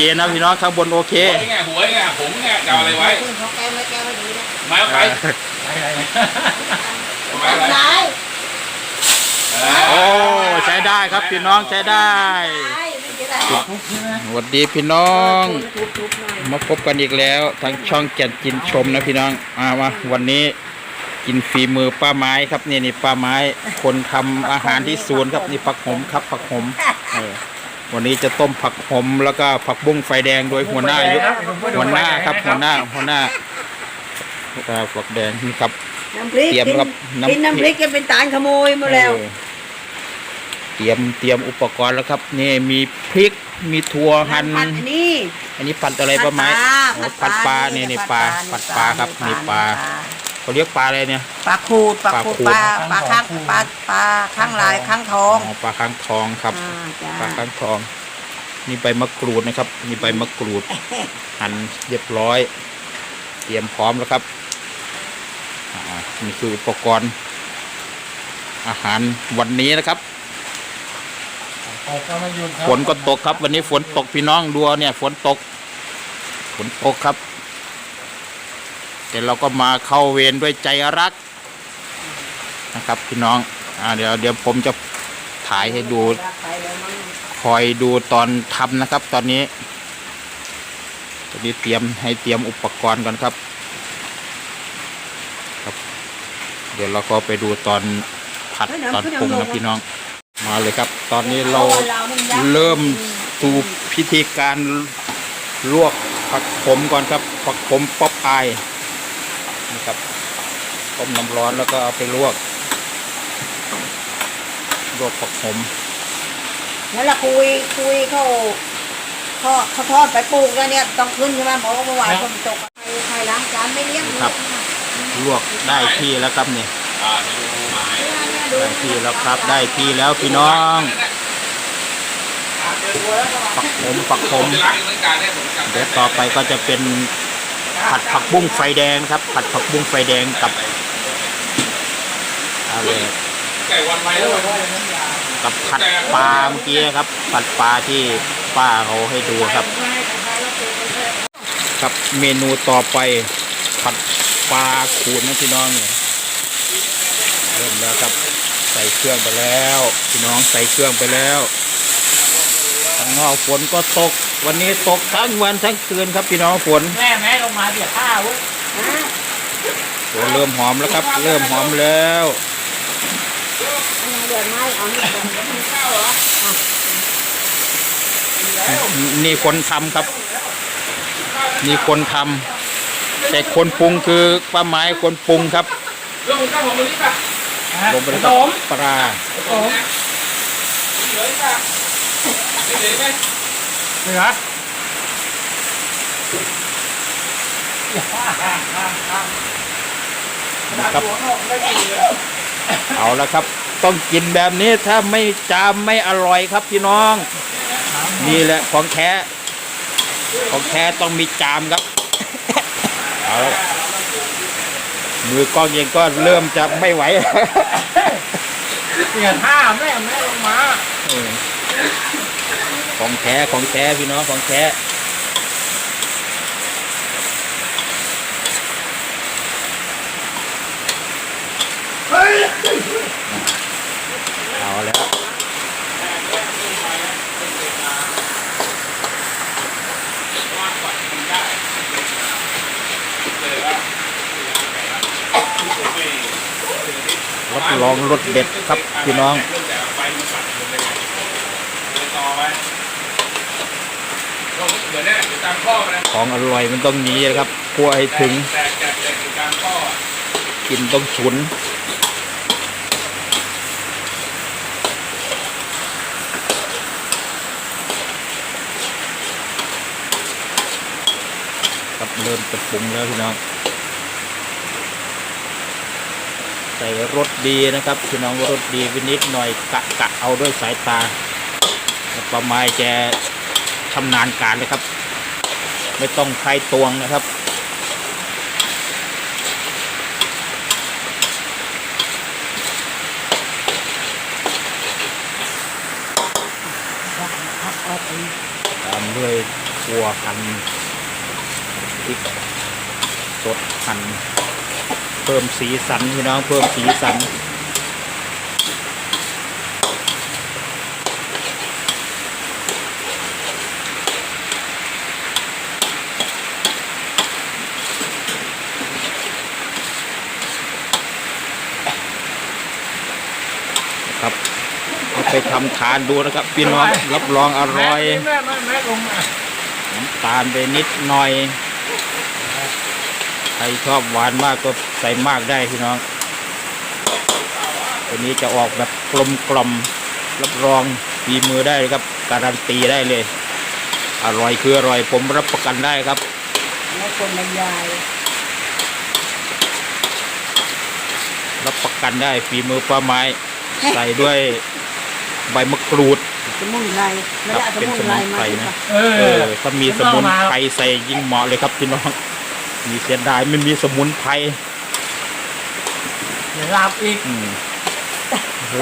เคนะพี่น้องข้างบนโอเค หัวไงหัวไงผมไงจะเอาอะไรไว้คุณเขาแก้ไม่แก้ไม่ดีนะไม้เอาไปทำร้ายโอ้ใช้ได้ครับพี่น้องใช้ได้ไม่ใช่ไรสวัสดีพี่น้องทุบๆหน่อยมาพบกันอีกแล้วทางช่องแก่นกินชมนะพี่น้องมามาวันนี้กินฝีมือป้าไม้ครับนี่นี่ป้าไม้ คนทำอาหารที่ศูนย์ครับนี่ผักหอมครับผักหอมเออ วันนี้จะต้มผักหอมแล้วก็ผักบุ้งไฟแดงโดยหัวหน้ายุทธหัวหน้าครับหัวหน้าหัวหน้าอ่าผักแดงนี่ครับน้ำพริกเตรียมกินครับน้ำกินน้ำพริกจะเป็นตาลขโมยมาแล้วเออเตรียมเตรียมอุปกรณ์แล้วครับ นี่มีพริกมีถั่วหั่นผัดอันนี้อันนี้ผัดอะไรป้าไม้อ๋อผัดปลาเนี่ยนี่ปลาผัดปลาครับนี่ปลา เขาเรียกปลาอะไรเนี่ย ปลาขูดปลาขูดปปลาลาขูดปลาข้างปลาปลาข้างลายข้างทองอ๋อปลาค้างทองครับ อ่าจ้าปลาค้างทอง นี่ใบมะกรูดนะครับ นี่ใบมะกรูด หั่นเรียบร้อย เตรียมพร้อมแล้วครับอ่านี่คืออุปกรณ์ อาหารวันนี้นะครับฝนก็ตกครับ วันนี้ฝนตกพี่น้องดูเนี่ย ฝนตก ฝนตกครับ แต่เราก็มาเข้าเวรด้วยใจรักนะครับพี่น้องอ่าเดี๋ยวเดี๋ยวผมจะถ่ายให้ดูคอยดูตอนทำนะครับ ตอนนี้ตอนนี้เตรียมให้เตรียมอุปกรณ์ก่อนครับครับ เดี๋ยวเราก็ไปดูตอนผัดตอนปรุงนะพี่น้อง มาเลยครับ ตอนนี้เราเริ่มสู่พิธีการลวกผักขมก่อนครับ ผักขมป๊อปอาย นะครับต้มน้ำร้อนแล้วก็เอาไปลวก ลวกผักขมแล้วเราคุยคุยเขาเขาเขาทอดไปปลูกแล้วเนี่ยต้องขึ้นใช่ไหมเพราะว่าเมื่อวานฝนตกใครใครล้างจานไม่เลี้ยงเลยครับ ลวกได้ที่แล้วครับนี่อ่าดูหมายเนี่ยดูได้ที่แล้วครับ ได้ที่แล้วพี่น้องผักขมผักขมจะล้างเหมือนกันเนี่ยผมจำเดี๋ยวต่อไปก็จะเป็น ผัดผักบุ้งไฟแดงครับผัดผักบุ้งไฟแดงกับอะไรไก่วันไว้แล้วกับผัดปลาเมื่อกี้ครับ ผัดปลาที่ป้าเขาให้ดูครับ ครับเมนูต่อไป ผัดปลาขูดนะพี่น้องเนี่ยเริ่มแล้วครับ ใส่เครื่องไปแล้ว พี่น้องใส่เครื่องไปแล้ว ข้างนอกฝนก็ตก วันนี้ตกทั้งวันทั้งคืนครับพี่น้องฝนแม่แม่ลงมาเดี๋ยวข้าวฝนเริ่มหอมแล้วครับ เริ่มหอมแล้วเดือดไหมเอาเนี่ยเดือดไหมข้าวเหรอนี่คนทำครับนี่คนทำแต่คนปรุงคือป้าไม้คนปรุงครับลงข้าวหอมมะลิป่ะลงไปเลยครับปลา เหลือป่ะเหลือไหมเหนือครับเอาละครับ ต้องกินแบบนี้ถ้าไม่จามไม่อร่อยครับพี่น้อง นี่แหละของแท้ของแท้ต้องมีจามครับเอาละมือกล้องเองก็เริ่มจะไม่ไหวเหนือท่าแม่แม่ลงมาเออ ของแท้ของแท้พี่น้องของแท้เอาแล้วรับรองรสเด็ดครับพี่น้อง เรื่องแต่ไฟมันปัดลงไปเลยต่อไปก็เหมือนเนี่ยอยู่ตาม ของอร่อยมันต้องนี้นะครับคั่วให้ถึงกินต้องฉุนครับเริ่มจะปรุงแล้วพี่น้อง ใส่รสดีนะครับพี่น้องรสดีไปนิดหน่อยกะกะเอาด้วยสายตาประมาณแกชำนาญการเลยครับ ไม่ต้องใครตวงนะครับ ตามครัวหั่นพริกสดหั่นเพิ่มสีสันพี่น้องเพิ่มสีสัน ครับเอา ไปทำทานดูนะครับพี่น้องรับรองอร่อยแม่แม่แม่ลงมาน้ำตาลไปนิดหน่อย ใครชอบหวานมากก็ใส่มากได้พี่น้องตัวนี้จะออกแบบกลมกล่อมรับรองฝีมือได้เลยครับ การันตีได้เลย อร่อยคืออร่อยผมรับประกันได้ครับแล้วคนบรรยายรับประกันได้ฝีมือป้าไม้ ใส่ด้วย ใบมะกรูด สมุนไพรไม่ได้เอาสมุนไพรมาเป็นสมุนไพรนะ เอเอออ ถ้ามีสมุนไพรใส่ยิ่งเหมาะเลยครับพี่น้อง มีเสียดายไม่มีสมุนไพรเดี๋ยวหลับอีกอืม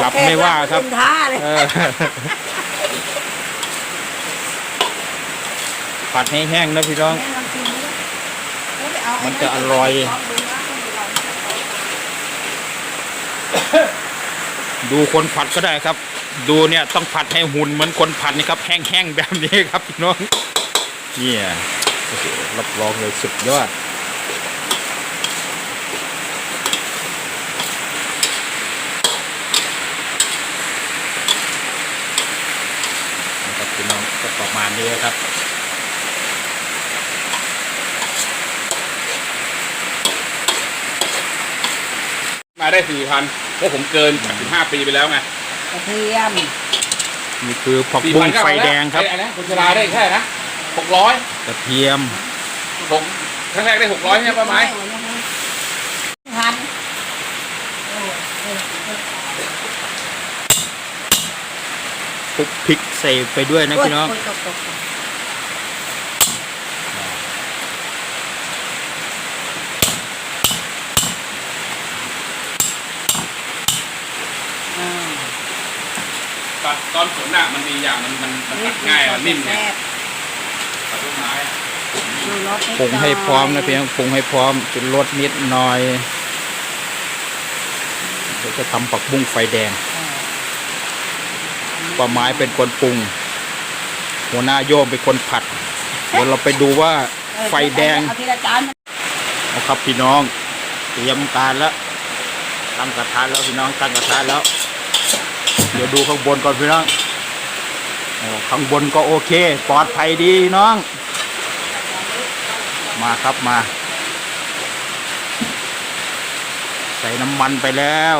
หลับไม่ว่าครับ เป็นท่าเลยเออผัดให้แห้งนะพี่น้องแม่ลองชิมดูแล้วไปเอาไมันจะอร่อย ดูคนผัดก็ได้ครับ ดูเนี่ยต้องผัดให้หุ่นเหมือนคนผัดนี่ครับแห้งๆแบบนี้ครับพี่น้องเนี่ยโอ้โหรับรองเลยสุดยอดนะครับพี่น้องก็ประมาณนี้ครับมาได้สี่พันเพราะผมเกินสิบห้าปีไปแล้วไง กระเทียมนี่คือผักสี่บุ้พังนก็ไฟเอาล้วแดงครับไอ้นะคุณชลาได้แค่นะหกร้อยกระเทียมหกครั้งแรกได้หกร้อยใช่ไหมป้าไม้พันคลุกพริกใส่ไปด้วยนะพี่น้อง โยตกตกตกอ่า ตอนตอนฝนน่ะมันมีอย่างมันมันมันตัดง่ายมันนิ่มไงแซ่บตัดต้นไม้อะดูรสนิดปรุงให้พร้อมหนะพี่น้องปรุงให้พร้อมจุดรสนิดหน่อยเดี๋ยวจะทำผักบุ้งไฟแดงอ่าป้าไม้เป็นคนปรุง หัวหน้าโยมเป็นคนผัด เดี๋ยวเราไปดูว่าเออไฟแดงเอาทีละจานเอาครับพี่น้องเตรียมการแล้วตั้งกระทะแล้วพี่น้องตั้งกระทะแล้ว เดี๋ยวดูข้างบนก่อนพี่น้องโอ้ข้างบนก็โอเค ปลอดภัยดีน้อง มาครับมา ใส่น้ำมันไปแล้ว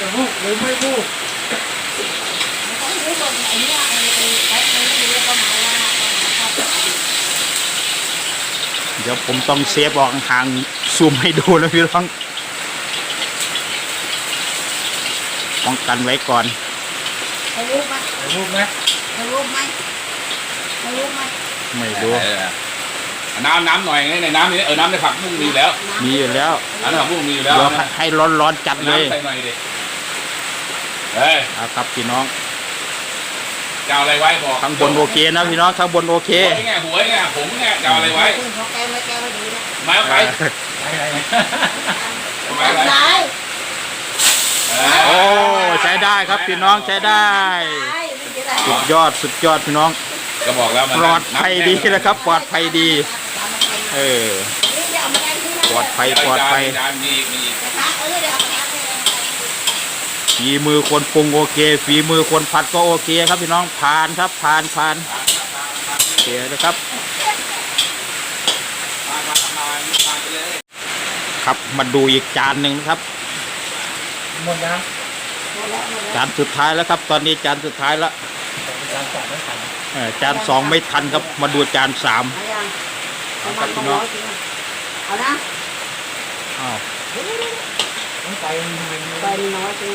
จะพูดหรือไม่พูดเดี๋ยวผมต้องเซฟออกห่างๆซูมให้ดูนะพี่น้อง ป้องกันไว้ก่อนทะลุไหมจะพูดไหมทะลุไหมทะลุไหมไม่รู้เออเอาน้ำน้ำหน่อยไงในน้ำนี่เออน้ำในผักบุ้งมีอยู่แล้วมีอยู่แล้วน้ำในผักบุ้งมีอยู่แล้วเดี๋ยวนะให้ร้อนๆจัดเลยน้ำใส่หน่อยดิเฮ้ยเอาครับพี่น้องจะเอาอะไรไว้บอกข้างบนโอเคนะพี่น้องข้างบนโอเค หัวไงหัวไงผมไงจะเอาอะไรไว้คุณเขาแก้ไม่แก้ไม่ดีนะไม้เอาไปอะไรไม้เอาไป ไหนเอ โอ้อใช้ได้ครับพี่น้องใช้ได้สุดยอดสุดยอดพี่น้องก็บอกแล้วมันปลอดภัยดีนะครับปลอดภัยดี เออปลอดภัยปลอดภัยจานมีอีกมีอีกฝีมือคนปรุงโอเคฝีมือคนผัดก็โอเคครับพี่น้องผ่านครับผ่านผ่านโอเคนะครับมามามามาไปเลยครับมาดูอีกจานหนึ่งนะครับ หมดยังจานสุดท้ายแล้วครับ ตอนนี้จานสุดท้ายแล้วจานสองไม่ทันเออจานสองไม่ทันครับ มาดูจานสาม เอายังเอามันร้อยจริงเอานะอ้าวต้องไปมันไปน้อยจริง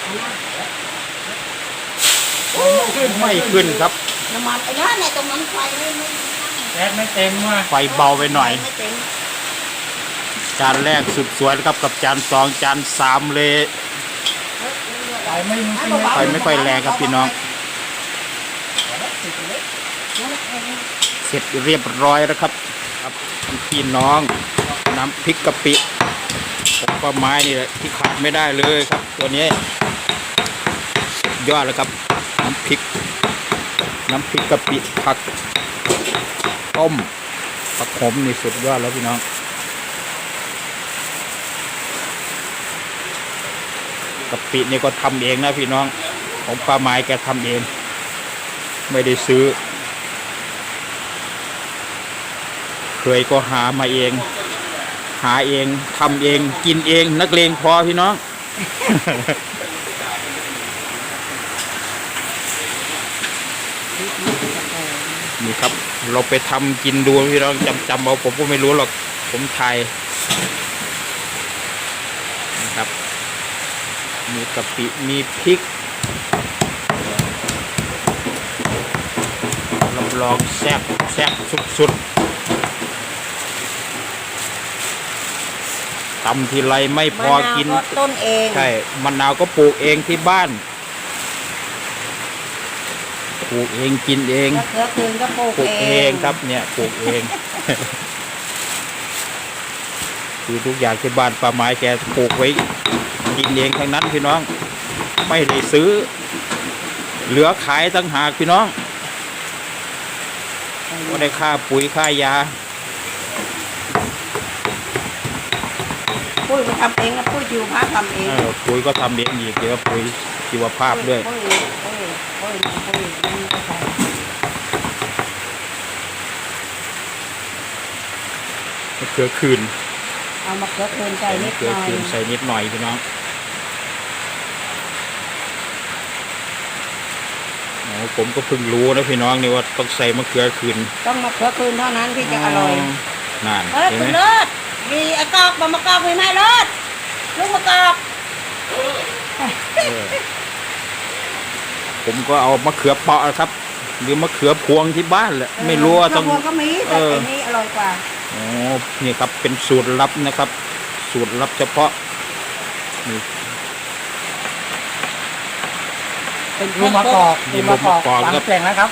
เอานะไม่ขึ้นครับ น้ำมันไอ้นั่นเนี่ยตรงนั้นไฟไม่ไม่แก๊สไม่เต็มว่ะไฟเบาไปหน่อย ไม่เต็ม จานแรกสุดสวยนะครับกับจานสองจานสามเลยไปไม่ไฟไม่ค่อยแรงครับพี่น้อง เสร็จเรียบร้อยแล้วครับครับพี่น้องน้ำพริกกะปิผมปลาไม้นี่แหละที่ขาดไม่ได้เลยครับ ตัวนี้ยอดแล้วครับ น้ำพริก น้ำพริกกะปิผักต้มผักขมนี่สุดยอดแล้วพี่น้อง กะปินี่ก็ทำเองนะพี่น้อง ของปลาไม้แกทำเอง ไม่ได้ซื้อ เคยก็หามาเอง หาเองทำเอง กินเองนักเลงพอพี่น้องนี่ครับ เราไปทำกินดูพี่น้องจำจำเอาผมก็ไม่รู้หรอกผมไทยนะครับ มีกะปิ มีพริกรับรองแซ่บแซ่บสุดๆตำทีไรไม่พอกิน มะาวก็ต้นเองใช่มะนาวก็ปลูกเองที่บ้าน ปลูกเองกินเอง มะเขือคืนก็ปลูกปลูกเอเองครับเนี่ยปลูกเอง คือทุกอย่างที่บ้านป้าไม้แกปลูกไว้ กินเองทั้งนั้นพี่น้อง ไม่ได้ซื้อ เหลือขายตั้งหากพี่น้องก็ได้ค่าปุ๋ยค่ายาปุ้ยมาทำเองนะปุ้ยจิวพาทำเองเออปุ๋ยก็ทำเองอีกเกี่ยวปุ๋ยชีวภาพด้วยปุ้ยปุ้ยปุ้ยปุ้ยมะเขือคืน เอามะเขือคืนใส่นิมะดเขืหอน่อคืนใส่นิดหน่อยพี่น้องโอ้ ผมก็เพิ่งรู้นะพี่น้องนี่ว่าต้องใส่มะเขือคืนต้องมะเขือคืนเท่านั้นที่จะอร่อยนั่นเออเห็นคุไหมณเลิศมีไอ้กอกบะมะกอกมีไหมเลิศลูกมะกอกเออผมก็เอามะเขือเปราะครับ หรือมะเขือพวงที่บ้านแหละไม่รู้ว่าต้องข้วโพดก็มีแต่เออ ไอ้นี่อร่อยกว่าอ๋อนี่ครับเป็นสูตรลับนะครับ สูตรลับเฉพาะนี่ เป็นลูกมะกอกนี่ลูกมะกอกฟังครับเสียงนะครับ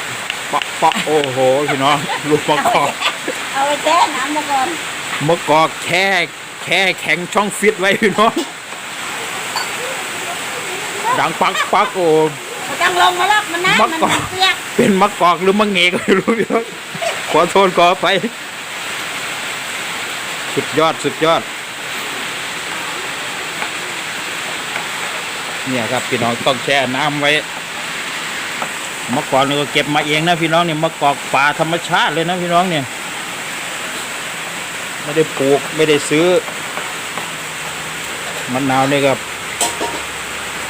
เปาะเปาะโอ้โหพี่น้องลูกมะกอกเอาไปแช่น้ำมาก่อนมะกอกแค่แค่แข็งช่องฟิตไว้พี่น้องดังปักปักโอ้มันต้องลงมาแล้วมันน้ำมะมันกอกเปียกเป็นมะกอกหรือมะเงกไม่รู้พี่น้องขอโทษขอไป สุดยอดสุดยอด เนี่ยครับพี่น้องต้องแช่น้ำไว้มะกอกนี่ก็เก็บมาเองนะพี่น้องเนี่ยมะกอกป่าธรรมชาติเลยนะพี่น้องเนี่ยไม่ได้ปลูกไม่ได้ซื้อมะนาวนี่ก็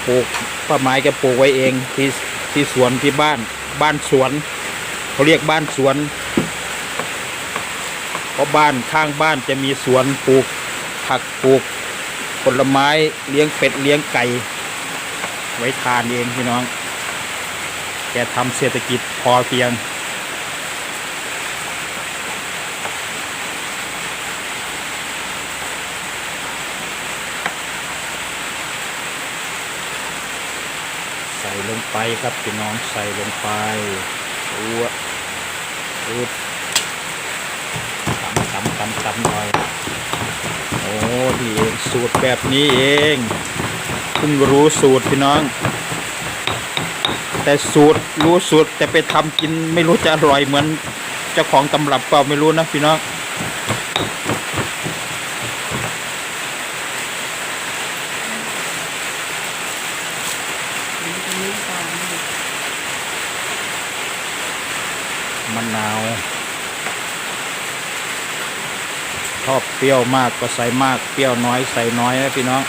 ปลูกป้าไม้แกปลูกไว้เองที่ที่สวนที่บ้านบ้านสวนเขาเรียกบ้านสวนเพราะบ้านข้างบ้านจะมีสวนปลูกผักปลูกผลไม้เลี้ยงเป็ดเลี้ยงไก่ ไว้ทานเองพี่น้อง แกทำเศรษฐกิจพอเพียง ใส่ลงไปครับพี่น้องใส่ลงไปอ้วรูดตำตำตำตำหน่อย โอ้ดีเองสูตรแบบนี้เอง เพิ่งรู้สูตรพี่น้อง แต่สูตรรู้สูตรแต่ไปทำกินไม่รู้จะอร่อยเหมือนเจ้าของตำรับเปล่าไม่รู้นะพี่น้องมะนาวชอบเปรี้ยวมากก็ใส่มาก เปรี้ยวน้อยใส่น้อยนะพี่น้อง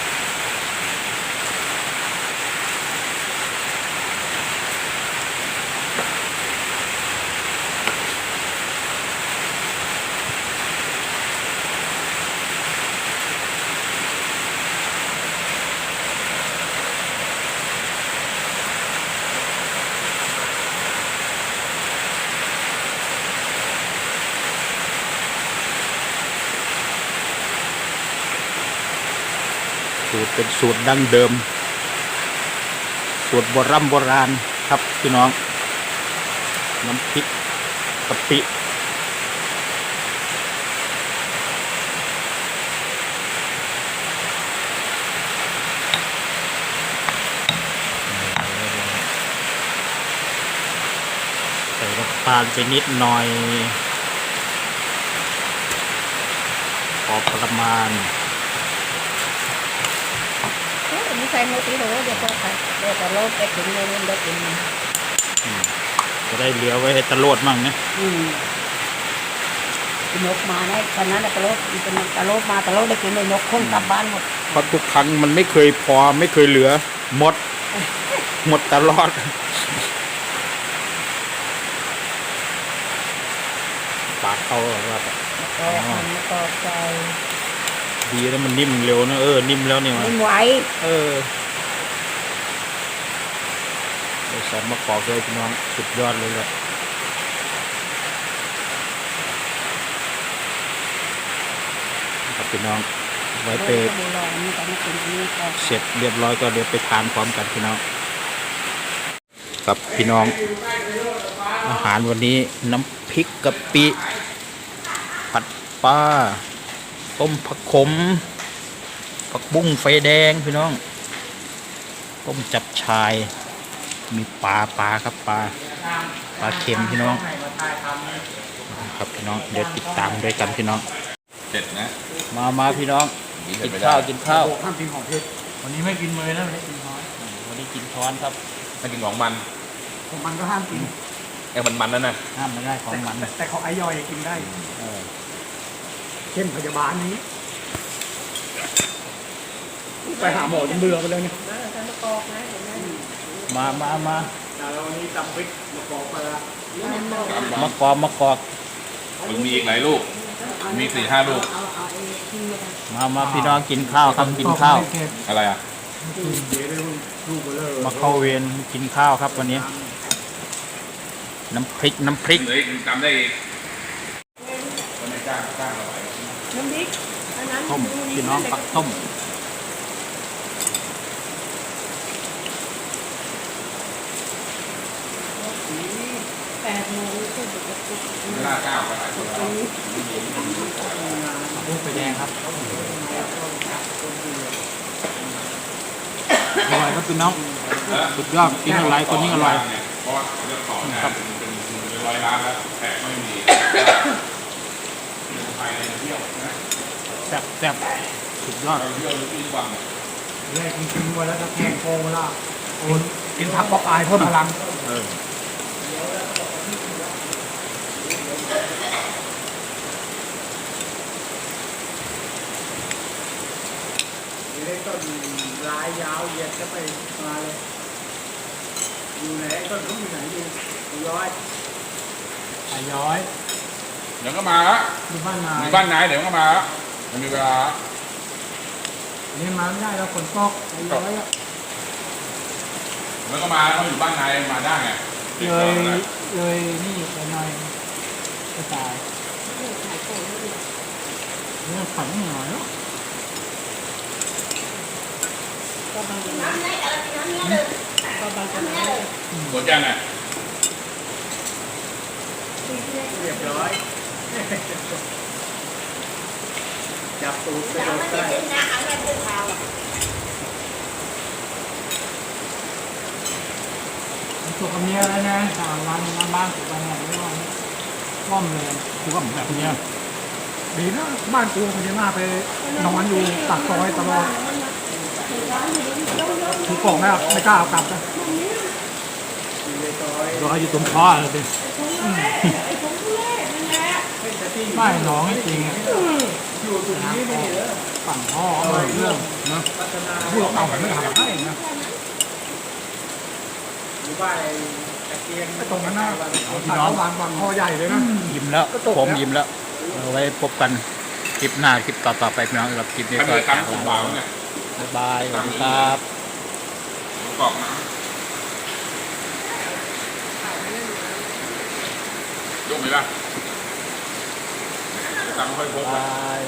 สูตรเป็นสูตรดั้งเดิม สูตรโบรำโบราณครับพี่น้อง น้ำพริกกะปิใส่น้ำตาลไปนิดหน่อย พอประมาณ เอ้ยไม่ใส่หมูตีหนูเดี๋ยวพอไปเดี๋ยวจะลดไปถึงเงินเด็กกินจะได้เหลือไว้ให้ตะโลดมั่งนะอืมกินนกมาในตอนนั้นน่ะตะลดเป็นตะลดมาตะลดได้กินเลยนกคนกลับบ้านหมดเพราะทุกครั้งมันไม่เคยพอไม่เคยเหลือ หมด หมดตลอดปากเขาแบบว่าก็หันก็ใจ ดีแล้วมันนิ่มเร็วนะเออนิ่มแล้วเนี่ยไม่ไหวเออไปใส่มะกอกเลยพี่น้องสุดยอดเลยแหละครับพี่น้องไว้ไปโบราณนี่แต่ไม่กินอันนี้ก็เสร็จเรียบร้อยก็เดี๋ยวไปทานพร้อมกันพี่น้องครับพี่น้อง อาหารวันนี้น้ำพริกกะปิผัดปลา ต้มผักขม ผักบุ้งไฟแดงพี่น้อง ต้มจับชาย มีปลาปลาครับปลา ปลาเค็มพี่น้อง ครับพี่น้อง เดี๋ยวติดตามด้วยกันพี่น้อง เสร็จนะ มามาพี่น้องนี่เสร็กิจนไม่ได้ข้าวกินข้าวห้ามกินของเผ็ดวันนี้ไม่กินมือนะวันนี้กินน้อยวันนี้กินช้อนครับถ้ากินของมัน ของมันก็ห้ามกินไอ้มันมันนั่นน่ะห้ามไม่ได้ของมัน แต่แต่ของไอยอยกินได้ เออเช่นพยาบาลนี้ ไปหาหมอจนเบื่อไปเลยเนี่ยมามามาแต่วันนี้ตำพริกมะกอกปลามะกอกมะกอกมันมีอีกหลายลูก มีสี่ห้าลูก มามาพี่น้องกินข้าวครับกินข้าว อะไรอะเดี๋ยวได้ลูกเบลอมาเข้าเวรกินข้าวครับวันนี้ น้ำพริกน้ำพริกเฮ้ยจำได้อีกคนไม่กล้าก้างเราไป น้ำพริกอันนั้น ต้มพี่น้องปักต้มแปดโมงก็จะกระตุกไม่น่าก้าวไปหลายคนแล้วลูกไปแดงครับอร่อยครับพี่น้องสุดยอดกินอะไรคนนี้อร่อยเพราะว่าเขาจะต่องานเป็นเป็นเป็นร้อยล้านแล้วแขกไม่มีไปในเที่ยวนะ แซ่บแซ่บสุดยอดเราเที่ยวทุกวันแรกกินๆไว้แล้วก็แข่งโกงเวลาโอนกินผักป๊อปอายเพิ่มพลังเออได้ต้นลายยาวเหยียดจะไปมาเลยอยู่ไหนต้นนู้นอยู่ไหนอยู่ย้อยไอ้ย้อย เดี๋ยวก็มาละอยู่บ้านนามีบ้านไหนเดี๋ยวก็มาละ มันมีเวลานี่มาไม่ได้แล้วฝนตกไอ้ย้อยอะแล้วก็มาเขาอยู่บ้านไหนมาได้ไงติดเลต่อยมาแล้วเลยนี่ไปหน่อยก็ตายเนี่ยฝันหน่อยเนาะก็บางจะน้ำก็บางจะน้ำหมดยังไงเรียบร้อย จับตูดไปโดนได้ตัวกับเมียแล้วนะสามวันมาบ้านกูไปไหนไม่รอดร่อมเลยคือว่าแบบเนี้ยดีนะบ้านกูพญานาคไปนอนอยู่ตักซอยตลอดถูกกล่องแล้วไม่กล้าเอากลับนะรออยู่ตรงท่อเลยดิไม่หนองจริงอ ยู่ตรงนี้ไม่เหรอฝั่งพ่อเอาเรื่องนะพูดเอาแต่ไม่ทำให้นะอยู่บ้าตะเกียงตรงนั้นนะน้องวางวางคอใหญ่เลยนะยิ้มแล้วผมยิ้มแล้วเอาไว้พบกันคลิปหน้าคลิปต่อๆไปพี่น้องสำหรับคลิปนี้ก็เคยจากทำผมาเบาเนี่ยบ๊ายบายสวัสดีครับกอกน้ำยกไหมล่ะ ตังค์ค่อยพกบาย